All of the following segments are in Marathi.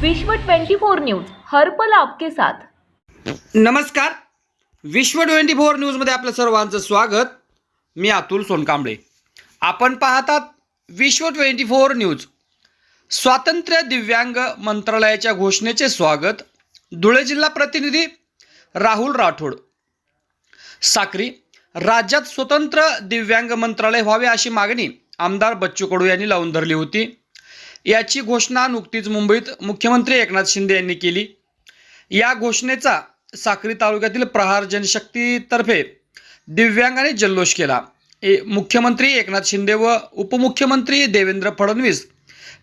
विश्व 24 न्यूज हर्पल आपके साथ. नमस्कार. विश्व ट्वेंटी फोर न्यूजमध्ये आपलं सर्वांचं स्वागत. मी अतुल सोनकांबळे. आपण पाहतात विश्व ट्वेंटी फोर न्यूज. स्वातंत्र्य दिव्यांग मंत्रालयाच्या घोषणेचे स्वागत. धुळे जिल्हा प्रतिनिधी राहुल राठोड. साक्री राज्यात स्वतंत्र दिव्यांग मंत्रालय व्हावे अशी मागणी आमदार बच्चू कडू यांनी लावून धरली होती. याची घोषणा नुकतीच मुंबईत मुख्यमंत्री एकनाथ शिंदे यांनी केली. या घोषणेचा साक्री तालुक्यातील प्रहार जनशक्तीतर्फे दिव्यांगाने जल्लोष केला. ए- मुख्यमंत्री एकनाथ शिंदे व उपमुख्यमंत्री देवेंद्र फडणवीस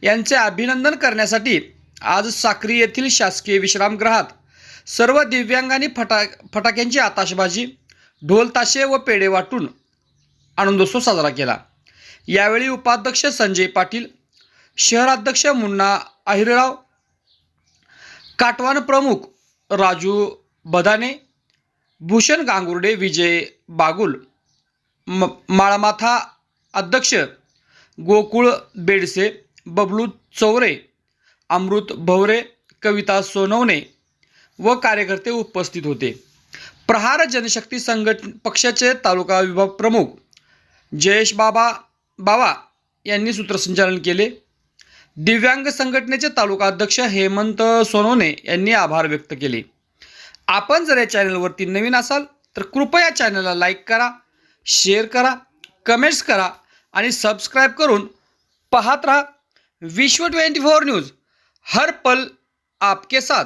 यांचे अभिनंदन करण्यासाठी आज साक्री येथील शासकीय विश्रामगृहात सर्व दिव्यांगांनी फटा फटाक्यांची आताशबाजी ढोल ताशे व पेढे वाटून आनंदोत्सव साजरा केला. यावेळी उपाध्यक्ष संजय पाटील शहराध्यक्ष मुन्ना अहिरराव काटवान प्रमुख राजू बदाने भूषण गांगुर्डे विजय बागुल म माळमाथा अध्यक्ष गोकुळ बेडसे बबलू चौरे अमृत भवरे कविता सोनवणे व कार्यकर्ते उपस्थित होते. प्रहार जनशक्ती संघट पक्षाचे तालुका विभाग प्रमुख जयेश बाबा बाबा यांनी सूत्रसंचालन केले. दिव्यांग संघटनेचे तालुका अध्यक्ष हेमंत सोनोने यांनी आभार व्यक्त केले. आपण जर या चॅनलवरती नवीन असाल तर कृपया चॅनलला लाईक करा शेअर करा कमेंट्स करा आणि सबस्क्राईब करून पाहत राहा विश्व ट्वेंटी फोर न्यूज. हर पल आपके साथ.